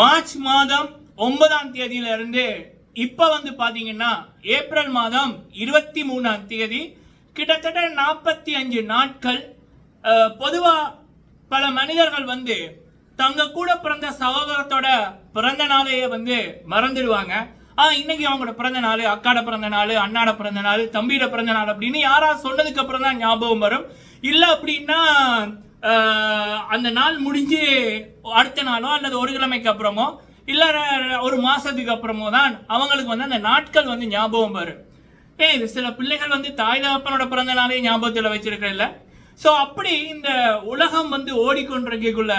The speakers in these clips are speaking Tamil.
மார்ச் மாதம் ஒன்பதாம் தேதியில இருந்து இப்ப வந்து பாத்தீங்கன்னா ஏப்ரல் மாதம் இருபத்தி மூணாம் தேதி. கிட்டத்தட்ட நாற்பத்தி அஞ்சு நாட்கள் பொதுவாக பொதுவா பல மனிதர்கள் வந்து தங்க கூட பிறந்த சகோதரத்தோட பிறந்த நாளையே வந்து மறந்துடுவாங்க. ஆ இன்னைக்கு அவங்களோட பிறந்த நாள் அக்காட பிறந்த நாள் அண்ணாட பிறந்த நாள் தம்பியோட பிறந்த நாள் அப்படின்னு யாராவது சொன்னதுக்கு அப்புறம் தான் ஞாபகம் வரும். இல்லை அப்படின்னா அந்த நாள் முடிஞ்சு அடுத்த நாளோ அல்லது ஒரு கிழமைக்கு அப்புறமோ இல்லை ஒரு மாதத்துக்கு அப்புறமோ தான் அவங்களுக்கு வந்து அந்த நாட்கள் வந்து ஞாபகம் வரும். ஏன் இது சில பிள்ளைகள் வந்து தாய் தகப்பனோட பிறந்த நாளே ஞாபகத்தில் வச்சிருக்கிறல்ல ஸோ அப்படி இந்த உலகம் வந்து ஓடிக்கொண்டிருக்கக்குள்ள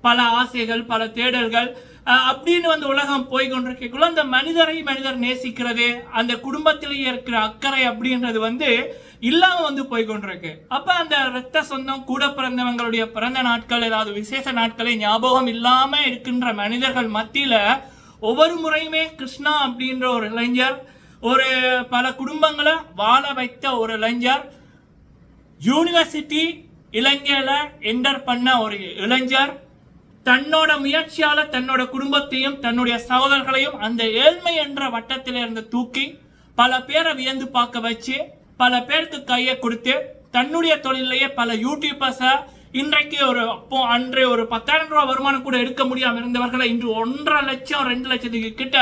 பல ஆசைகள் பல தேடல்கள் அப்படின்னு வந்து உலகம் போய் கொண்டிருக்கக்குள்ள அந்த மனிதரை மனிதர் நேசிக்கிறது அந்த குடும்பத்திலேயே இருக்கிற அக்கறை அப்படின்றது வந்து இல்லாமல் வந்து போய் கொண்டிருக்கு. அப்போ அந்த ரத்த சொந்தம் கூட பிறந்தவங்களுடைய பிறந்த நாட்கள் ஏதாவது விசேஷ நாட்களை ஞாபகம் இல்லாமல் இருக்கின்ற மனிதர்கள் மத்தியில் ஒவ்வொரு முறையுமே கிருஷ்ணா அப்படின்ற ஒரு இளைஞர் ஒரு பல குடும்பங்களை வாழ வைத்த ஒரு இளைஞர் யூனிவர்சிட்டி இளைஞர்ல என்டர் பண்ண ஒரு இளைஞர் தன்னோட முயற்சியால தன்னோட குடும்பத்தையும் தன்னுடைய சகோதரர்களையும் அந்த ஏழ்மை என்ற வட்டத்தில இருந்து தூக்கி பல பேரை வியந்து பார்க்க வச்சு பல பேருக்கு கையை கொடுத்து தன்னுடைய தொழிலையே பல யூடியூபர்ஸை இன்றைக்கு ஒரு அப்போ அன்று ஒரு பத்தாயிரம் ரூபாய் வருமானம் கூட எடுக்க முடியாமல் இருந்தவர்களை இன்று ஒன்றரை லட்சம் ரெண்டு லட்சத்துக்கு கிட்ட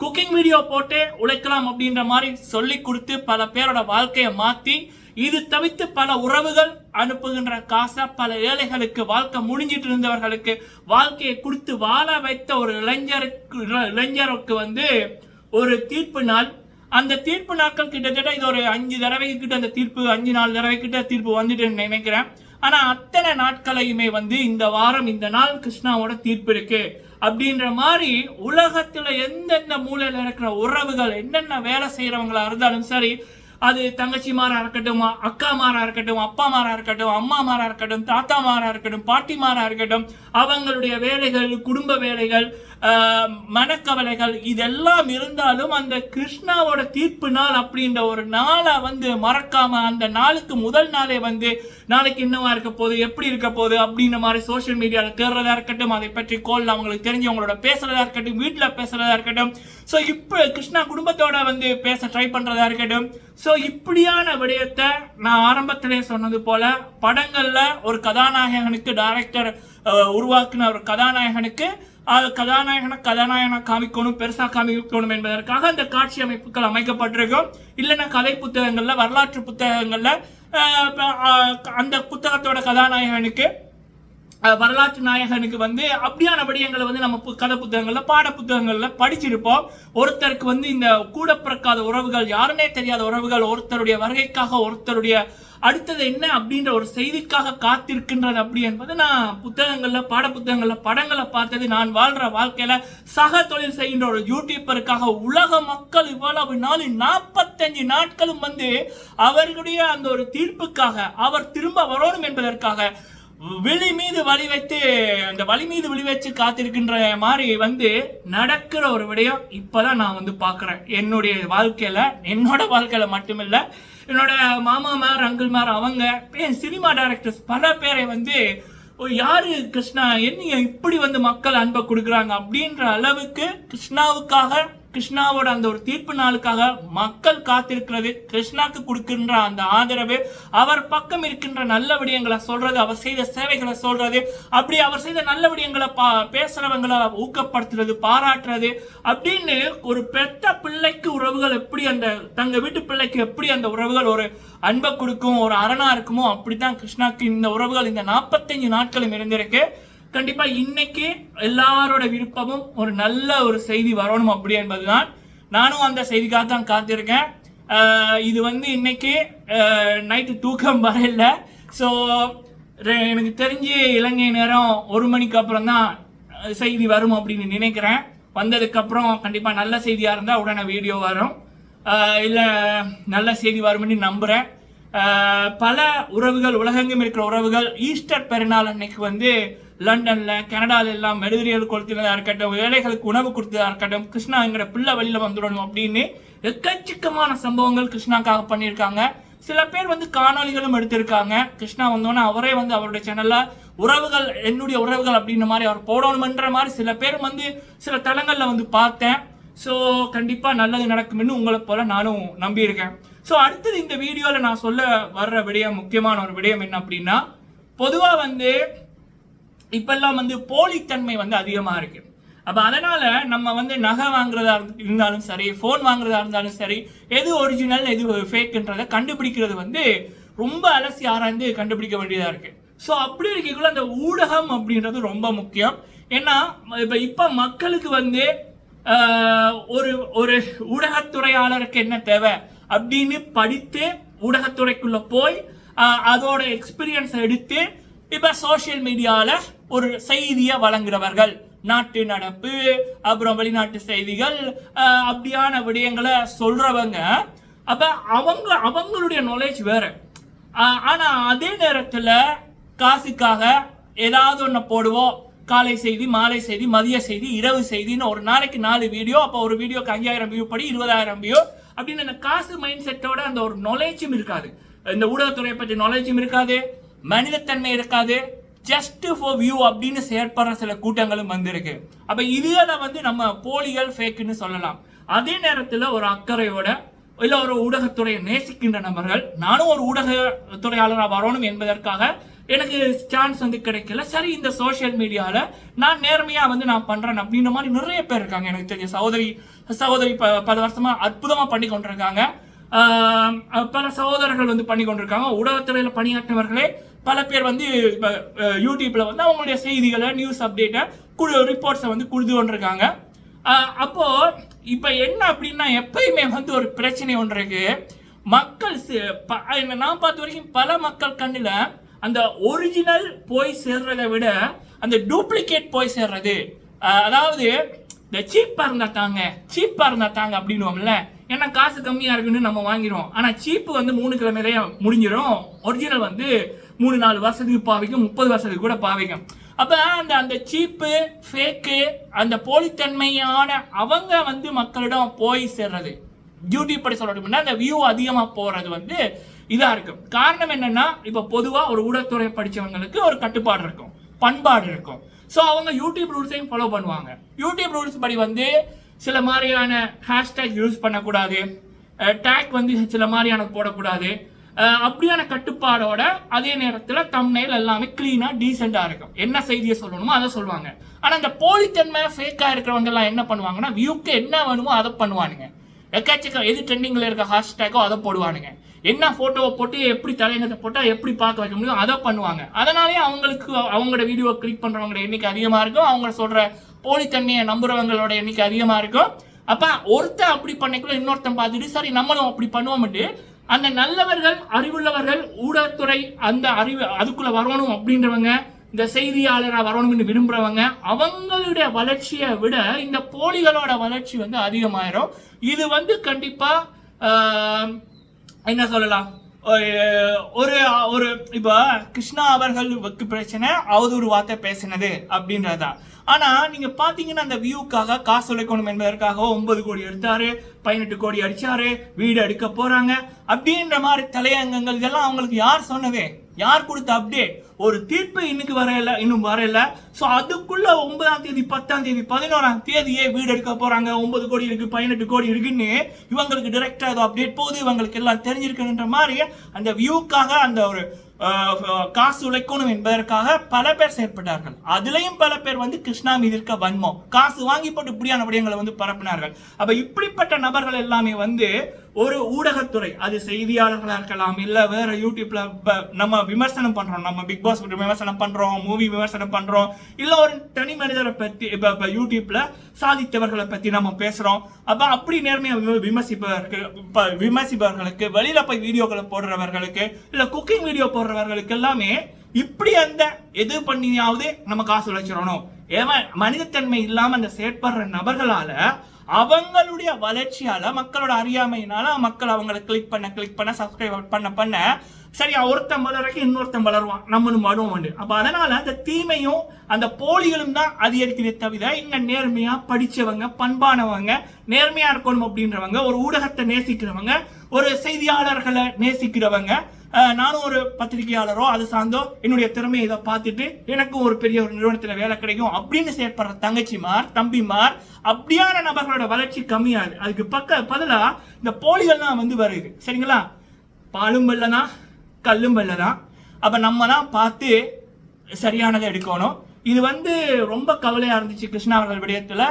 குக்கிங் வீடியோ போட்டு உழைக்கலாம் அப்படின்ற மாதிரி சொல்லி கொடுத்து பல பேரோட வாழ்க்கையை மாற்றி இது தவிர்த்து பல உறவுகள் அனுப்புகின்ற காசை பல ஏழைகளுக்கு வாழ்க்கை முடிஞ்சிட்டு இருந்தவர்களுக்கு வாழ்க்கையை கொடுத்து வாழ வைத்த ஒரு இளைஞருக்கு இளைஞருக்கு வந்து ஒரு தீர்ப்பு நாள். அந்த தீர்ப்பு நாட்கள் கிட்டத்தட்ட இது ஒரு அஞ்சு தடவைக்கு கிட்ட அந்த தீர்ப்பு அஞ்சு நாலு தடவை கிட்ட தீர்ப்பு வந்துட்டு நினைக்கிறேன். ஆனா அத்தனை நாட்களையுமே வந்து இந்த வாரம் இந்த நாள் கிருஷ்ணாவோட தீர்ப்பு இருக்கு. அப்படின்ற மாதிரி உலகத்துல எந்தெந்த மூலையில் இருக்கிற உறவுகள் என்னென்ன வேலை செய்யறவங்களா இருந்தாலும் சரி அது தங்கச்சிமாரா இருக்கட்டும் அக்காமாரா இருக்கட்டும் அப்பாமாரா இருக்கட்டும் அம்மாமாரா இருக்கட்டும் தாத்தா மாறா இருக்கட்டும் பாட்டிமாரா இருக்கட்டும் அவங்களுடைய வேலைகள் குடும்ப வேலைகள் மனக்கவலைகள் இதெல்லாம் இருந்தாலும் அந்த கிருஷ்ணாவோட தீர்ப்பு நாள் அப்படின்ற ஒரு நாளை வந்து மறக்காம அந்த நாளுக்கு முதல் நாளே வந்து நாளைக்கு என்னவா இருக்க போகுது எப்படி இருக்க போகுது அப்படின்ற மாதிரி சோஷியல் மீடியாவில் தேடுறதா இருக்கட்டும் அதை பற்றி கோல் அவங்களுக்கு தெரிஞ்சவங்களோட பேசுறதா இருக்கட்டும் வீட்டில் பேசுறதா இருக்கட்டும். ஸோ இப்போ கிருஷ்ணா குடும்பத்தோட வந்து பேச ட்ரை பண்றதா இருக்கட்டும். ஸோ இப்படியான விடயத்தை நான் ஆரம்பத்திலே சொன்னது போல படங்களில் ஒரு கதாநாயகனுக்கு டைரக்டர் உருவாக்குன ஒரு கதாநாயகனுக்கு அது கதாநாயகனை கதாநாயகனை காமிக்கணும் பெருசாக காமிக்கணும் என்பதற்காக அந்த காட்சி அமைப்புகள் அமைக்கப்பட்டிருக்கும். இல்லைன்னா கதை புத்தகங்களில் வரலாற்று புத்தகங்களில் அந்த புத்தகத்தோட கதாநாயகனுக்கு வரலாற்று நாயகனுக்கு வந்து அப்படியான விடயங்களை வந்து நம்ம பு- கதை புத்தகங்களில் பாட புத்தகங்களில் படிச்சிருப்போம். ஒருத்தருக்கு வந்து இந்த கூட பிறக்காத உறவுகள் யாருனே தெரியாத உறவுகள் ஒருத்தருடைய வருகைக்காக ஒருத்தருடைய அடுத்தது என்ன அப்படின்ற ஒரு செய்திக்காக காத்திருக்கின்றது அப்படி என்பது நான் புத்தகங்களில் பாட புத்தகங்களில் படங்களை பார்த்தது நான் வாழ்கிற வாழ்க்கையில் சக தொழில் செய்கின்ற ஒரு யூடியூப்பருக்காக உலக மக்கள் இவ்வளவு நாள் நாற்பத்தஞ்சு நாட்களும் வந்து அவர்களுடைய அந்த ஒரு தீர்ப்புக்காக அவர் திரும்ப வரணும் என்பதற்காக வெளி மீது வழி வைத்து அந்த வழி மீது வழி வச்சு காத்திருக்கின்ற மாதிரி வந்து நடக்கிற ஒரு விடயம் இப்பதான் நான் வந்து பார்க்குறேன். என்னுடைய வாழ்க்கையில என்னோட வாழ்க்கையில மட்டுமில்ல என்னோட மாமாமார் அங்கிள்மார் அவங்க ஏன் சினிமா டைரக்டர்ஸ் பல பேரை வந்து ஓ, யாரு கிருஷ்ணா? என்ன இப்படி வந்து மக்கள் அன்பை கொடுக்குறாங்க? அப்படின்ற அளவுக்கு கிருஷ்ணாவுக்காக கிருஷ்ணாவோட அந்த ஒரு தீர்ப்பு நாளுக்காக மக்கள் காத்திருக்கிறது கிருஷ்ணாக்கு கொடுக்கின்ற அந்த ஆதரவு அவர் பக்கம் இருக்கின்ற நல்ல விடயங்களை சொல்றது அவர் செய்த சேவைகளை சொல்றது அப்படி அவர் செய்த நல்ல விடயங்களை பா பேசுறவங்களை ஊக்கப்படுத்துறது பாராட்டுறது அப்படின்னு ஒரு பெத்த பிள்ளைக்கு உறவுகள் எப்படி அந்த தங்க வீட்டு பிள்ளைக்கு எப்படி அந்த உறவுகள் ஒரு அன்பை கொடுக்கும் ஒரு அரணா இருக்குமோ அப்படித்தான் கிருஷ்ணாக்கு இந்த உறவுகள் இந்த நாற்பத்தஞ்சு நாட்களும் இருந்திருக்கு. கண்டிப்பா இன்னைக்கு எல்லாரோட விருப்பமும் ஒரு நல்ல ஒரு செய்தி வரணும் அப்படி என்பதுதான். நானும் அந்த செய்திக்காக தான் காத்திருக்கேன். இது வந்து இன்னைக்கு நைட்டு தூக்கம் வரையில ஸோ எனக்கு தெரிஞ்சு இலங்கை நேரம் ஒரு மணிக்கு அப்புறம் தான் செய்தி வரும் அப்படின்னு நினைக்கிறேன். வந்ததுக்கப்புறம் கண்டிப்பாக நல்ல செய்தியாக இருந்தால் உடனே வீடியோ வரும். இல்லை நல்ல செய்தி வரும்னு நம்புகிறேன் பல உறவுகள் உலகெங்கும் இருக்கிற உறவுகள் ஈஸ்டர் பெருநாள் அன்னைக்கு வந்து லண்டன்ல கனடால எல்லாம் மெழுதிரியல் கொளுத்தினதா இருக்கட்டும் ஏழைகளுக்கு உணவு கொடுத்ததா இருக்கட்டும் கிருஷ்ணா எங்கட பிள்ளை வழியில வந்துடணும் அப்படின்னு எக்கச்சக்கமான சம்பவங்கள் கிருஷ்ணாக்காக பண்ணியிருக்காங்க. சில பேர் வந்து காணொளிகளும் எடுத்திருக்காங்க. கிருஷ்ணா வந்தோன்னே அவரே வந்து அவருடைய சேனல்ல உறவுகள் என்னுடைய உறவுகள் அப்படின்ற மாதிரி அவர் போடணுமன்ற மாதிரி சில பேர் வந்து சில தளங்கள்ல வந்து பார்த்தேன். ஸோ கண்டிப்பா நல்லது நடக்கும்னு உங்களை போல நானும் நம்பியிருக்கேன். ஸோ அடுத்தது இந்த வீடியோவில் நான் சொல்ல வர்ற விடயம் முக்கியமான ஒரு விடயம் என்ன அப்படின்னா பொதுவாக வந்து இப்பெல்லாம் வந்து போலித்தன்மை வந்து அதிகமாக இருக்கு. அப்போ அதனால நம்ம வந்து நகை வாங்குறதா இருந்து- இருந்தாலும் சரி ஃபோன் வாங்குறதா இருந்தாலும் சரி எது ஒரிஜினல் எது ஃபேக்குன்றதை கண்டுபிடிக்கிறது வந்து ரொம்ப அலசி ஆராய்ந்து கண்டுபிடிக்க வேண்டியதாக இருக்கு. ஸோ அப்படி இருக்கக்குள்ள அந்த ஊடகம் அப்படின்றது ரொம்ப முக்கியம். ஏன்னா இப்போ இப்போ மக்களுக்கு வந்து ஒரு ஒரு ஊடகத்துறையாளருக்கு என்ன தேவை அப்படின்னு படித்து ஊடகத்துறைக்குள்ளே போய் அதோட எக்ஸ்பீரியன்ஸ் எடுத்து இப்போ சோஷியல் மீடியாவில் ஒரு செய்தியை வழங்குறவர்கள் நாட்டு நடப்பு அப்புறம் வெளிநாட்டு செய்திகள் அப்படியான விடயங்களை சொல்றவங்க. அப்ப அவங்க அவங்களுடைய நாலேஜ் வேற. ஆனா அதே நேரத்துல காசுக்காக ஏதாவது ஒன்று போடுவோம். காலை செய்தி மாலை செய்தி மதிய செய்தி இரவு செய்தின்னு ஒரு நாளைக்கு நாலு வீடியோ அப்போ ஒரு வீடியோக்கு அஞ்சாயிரம் வியூ படி இருபதாயிரம் வியூ அப்படின்னு அந்த காசு மைண்ட் செட்டோட அந்த ஒரு நாலேஜும் இருக்காது. இந்த ஊடகத்துறையை பற்றி நாலேஜும் இருக்காது. மனிதத்தன்மை இருக்காது. ஜஸ்ட் ஃபார் வியூ அப்படின்னு செயற்படுற சில கூட்டங்களும் வந்திருக்கு. அப்போ இதுல வந்து நம்ம போலிகள் ஃபேக்குன்னு சொல்லலாம். அதே நேரத்தில் ஒரு அக்கறையோட இல்லை ஒரு ஊடகத்துறையை நேசிக்கின்ற நபர்கள் நானும் ஒரு ஊடகத்துறையாளராக வரணும் என்பதற்காக எனக்கு சான்ஸ் வந்து கிடைக்கல. சரி இந்த சோஷியல் மீடியாவில் நான் நேர்மையாக வந்து நான் பண்ணுறேன் அப்படின்ற மாதிரி நிறைய பேர் இருக்காங்க. எனக்கு தெரிஞ்ச சகோதரி சகோதரி ப- பல வருஷமாக அற்புதமாக பண்ணி கொண்டிருக்காங்க. பல சகோதரர்கள் வந்து பண்ணி கொண்டிருக்காங்க. ஊடகத்துறையில் பணியாற்றினவர்களே பல பேர் வந்து இப்போ யூடியூப்பில் வந்து அவங்களுடைய செய்திகளை நியூஸ் அப்டேட்டை குழு ரிப்போர்ட்ஸை வந்து கொடுத்து கொண்டிருக்காங்க. அப்போது இப்போ என்ன அப்படின்னா எப்பயுமே வந்து ஒரு பிரச்சனை ஒன்று இருக்கு. மக்கள் ப- நான் பார்த்த வரைக்கும் பல மக்கள் கண்ணில் அந்த ஒரிஜினல் போய் சேர்றதை விட அந்த டூப்ளிகேட் போய் சேர்றது. அதாவது இந்த சீப்பாக இருந்தா தாங்க சீப்பாக இருந்தா தாங்க அப்படின்னுவோம்ல. ஏன்னா காசு கம்மியாக இருக்குன்னு நம்ம வாங்கிடுவோம். ஆனால் சீப்பு வந்து மூணு கிழமையிலேயே முடிஞ்சிடும் ஒரிஜினல் வந்து மூணு நாலு வருஷத்துக்கு பாவிக்கும் முப்பது வருஷத்துக்கு கூட பாவிக்கும். அப்போ அந்த அந்த சீப்பு ஃபேக்கு அந்த போலித்தன்மையான அவங்க வந்து மக்களிடம் போய் சேர்றது. டியூட்டி படி சொல்லணும்னா அந்த வியூ அதிகமாக போகிறது வந்து இதாக இருக்கும். காரணம் என்னென்னா இப்போ பொதுவாக ஒரு ஊடகத்துறை படிச்சவங்களுக்கு ஒரு கட்டுப்பாடு இருக்கும். பண்பாடு இருக்கும். ஸோ அவங்க யூடியூப் ரூல்ஸையும் ஃபாலோ பண்ணுவாங்க. யூடியூப் ரூல்ஸ் படி வந்து சில மாதிரியான ஹேஷ்டேக் யூஸ் பண்ணக்கூடாது. டேக் வந்து சில மாதிரியான போடக்கூடாது. அப்படியான கட்டுப்பாடோட அதே நேரத்தில் தம்னைல் எல்லாமே க்ளீனாக டீசெண்டாக இருக்கும். என்ன செய்தியை சொல்லணுமோ அதை சொல்லுவாங்க. ஆனால் இந்த போலித்தன்மை ஃபேக்காக இருக்கிறவங்க எல்லாம் என்ன பண்ணுவாங்கன்னா வியூக்கு என்ன வேணுமோ அதை பண்ணுவானுங்க. எக்காச்சக்கம் எது ட்ரெண்டிங்கில் இருக்க ஹேஷ்டேக்கோ அதை போடுவானுங்க. என்ன ஃபோட்டோவை போட்டு எப்படி தலைநகத்தை போட்டால் எப்படி பார்க்க வைக்க முடியும் அதை பண்ணுவாங்க. அதனாலேயே அவங்களுக்கு அவங்களோட வீடியோ கிளிக் பண்ணுறவங்களோட எண்ணிக்கை அதிகமாக இருக்கும். அவங்க சொல்கிற போலித்தன்மையை நம்புறவங்களோட எண்ணிக்கை அதிகமாக இருக்கும். அப்போ ஒருத்தன் அப்படி பண்ணிக்குள்ள இன்னொருத்தன் பார்த்துட்டு சரி நம்மளும் அப்படி பண்ணுவோம்ட்டு அந்த நல்லவர்கள் அறிவுள்ளவர்கள் ஊடகத்துறை அந்த அறிவு அதுக்குள்ள வரணும் அப்படின்றவங்க இந்த செய்தியாளராக வரணும்னு விரும்புறவங்க அவங்களுடைய வளர்ச்சியை விட இந்த போலிகளோட வளர்ச்சி வந்து அதிகமாயிரும். இது வந்து கண்டிப்பா என்ன சொல்லலாம்? ஒரு- ஒரு இப்போ கிருஷ்ணா அவர்களுக்கு பிரச்சனை அவதூறு வார்த்தை பேசினது அப்படின்றதா. ஆனால் நீங்கள் பார்த்தீங்கன்னா அந்த வியூக்காக காசு உழைக்கணும் என்பதற்காக ஒன்பது கோடி எடுத்தாரு பதினெட்டு கோடி அடித்தாரு வீடு எடுக்க போகிறாங்க அப்படின்ற மாதிரி தலையங்கங்கள் இதெல்லாம் அவங்களுக்கு யார் சொன்னது? யார் கொடுத்த அப்டேட் ஒரு தீர்ப்பு இன்னைக்கு வரையில இன்னும் வரையில. ஸோ அதுக்குள்ள ஒன்பதாம் தேதி பத்தாம் தேதி பதினோராம் தேதியே வீடு எடுக்க போறாங்க. ஒன்பது கோடி இருக்கு பதினெட்டு கோடி இருக்குன்னு இவங்களுக்கு டைரக்டா ஏதோ அப்டேட் போகுது. இவங்களுக்கு எல்லாம் தெரிஞ்சிருக்குன்ற மாதிரி அந்த வியூக்காக அந்த ஒரு காசு உழைக்கணும் என்பதற்காக பல பேர் செயற்பட்டார்கள். அதுலயும் பல பேர் வந்து கிருஷ்ணா மீது இருக்க வன்மம். காசு வாங்கி போட்டு இப்படியான விடயங்களை வந்து பரப்பினார்கள். அப்ப இப்படிப்பட்ட நபர்கள் எல்லாமே வந்து ஒரு ஊடகத்துறை அது செய்தியாளர்களா இருக்கலாம் இல்ல வேற யூடியூப்ல நம்ம விமர்சனம் பண்றோம் நம்ம பிக் பாஸ் விமர்சனம் பண்றோம் மூவி விமர்சனம் பண்றோம் இல்ல ஒரு தனி மனிதரை பத்தி இப்ப யூடியூப்ல சாதித்தவர்களை பத்தி நம்ம பேசுறோம் அப்ப அப்படி நேர்மையா விமர்சிப்பவர்க்கு விமர்சிப்பவர்களுக்கு வெளியில போய் வீடியோக்களை போடுறவர்களுக்கு இல்ல குக்கிங் வீடியோ போடுறவர்களுக்கு எல்லாமே இப்படி அந்த எது பண்ணியாவது நம்ம காசு உழைச்சிடணும். ஏவன் மனிதத்தன்மை இல்லாம அந்த செயற்படுற நபர்களால அவங்களுடைய வளர்ச்சியால மக்களோட அறியாமையினால மக்கள் அவங்களை கிளிக் பண்ண கிளிக் பண்ண சப்ஸ்கிரைப் பண்ண பண்ண சரியா ஒருத்தன் வளரக்கு இன்னொருத்தன் வளருவான். நம்மளும் வருவோம் உண்டு. அப்ப அதனால அந்த தீமையும் அந்த போலிகளும் தான் அதிகரிக்கிறதே தவிர இங்க நேர்மையா படிச்சவங்க பண்பானவங்க நேர்மையா இருக்கணும் அப்படின்றவங்க ஒரு ஊடகத்தை நேசிக்கிறவங்க ஒரு செய்தியாளர்களை நேசிக்கிறவங்க நானும் ஒரு பத்திரிகையாளரோ அது சார்ந்தோ என்னுடைய திறமையை இதை பார்த்துட்டு எனக்கும் ஒரு பெரிய ஒரு நிறுவனத்தில் வேலை கிடைக்கும் அப்படின்னு செயற்படுற தங்கச்சிமார் தம்பிமார் அப்படியான நபர்களோட வளர்ச்சி கம்மியாது அதுக்கு பக்க பதிலாக இந்த போலிகள்லாம் வந்து வருது. சரிங்களா? பாலும் வெள்ளனா கல்லும் வெள்ளதான் அப்போ நம்ம தான் பார்த்து சரியானதை எடுக்கணும். இது வந்து ரொம்ப கவலையாக இருந்துச்சு கிருஷ்ணா அவர்கள் விடயத்தில்.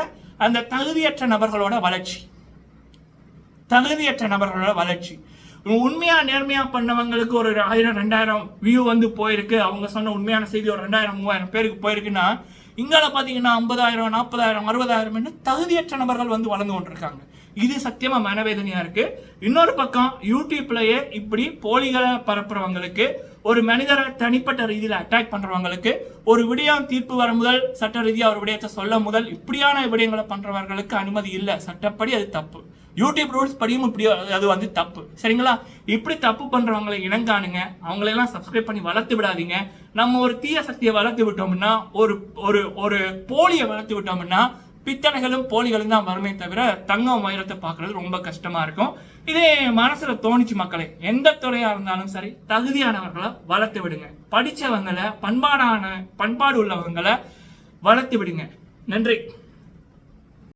அந்த தகுதியற்ற நபர்களோட வளர்ச்சி. தகுதியற்ற நபர்களோட வளர்ச்சி. உண்மையாக நேர்மையாக பண்ணவங்களுக்கு ஒரு ஆயிரம் ரெண்டாயிரம் வியூ வந்து போயிருக்கு. அவங்க சொன்ன உண்மையான செய்தி ஒரு ரெண்டாயிரம் மூவாயிரம் பேருக்கு போயிருக்குன்னா இங்கால பார்த்தீங்கன்னா ஐம்பதாயிரம் நாற்பதாயிரம் அறுபதாயிரம் தகுதியற்ற நபர்கள் வந்து வளர்ந்து கொண்டிருக்காங்க. இது சத்தியமாக மனவேதனையாக இருக்குது இன்னொரு பக்கம் யூடியூப்லேயே இப்படி போலிகளை பரப்புறவங்களுக்கு ஒரு மனிதரை தனிப்பட்ட ரீதியில் அட்டாக் பண்ணுறவங்களுக்கு ஒரு விடயம் தீர்ப்பு வர முதல் சட்ட ரீதியாக ஒரு விடயத்தை சொல்ல முதல் இப்படியான விடயங்களை பண்ணுறவர்களுக்கு அனுமதி இல்லை. சட்டப்படி அது தப்பு. யூடியூப் ரூல்ஸ் படியும் இப்படி அது வந்து தப்பு. சரிங்களா? இப்படி தப்பு பண்றவங்களை இணங்கானுங்க அவங்களெல்லாம் சப்ஸ்கிரைப் பண்ணி வளர்த்து விடாதீங்க. நம்ம ஒரு தீய சக்தியை வளர்த்து விட்டோம்னா ஒரு ஒரு ஒரு போலியை வளர்த்து விட்டோம்னா பித்தனைகளும் போலிகளும் தான் வருமே தவிர தங்கம் வைரத்தை பார்க்கறது ரொம்ப கஷ்டமா இருக்கும். இதே மனசுல தோணிச்சு மக்களை எந்த துறையா இருந்தாலும் சரி தகுதியானவர்களை வளர்த்து விடுங்க. படிச்சவங்களை பண்பாடான பண்பாடு உள்ளவங்களை வளர்த்து விடுங்க. நன்றி.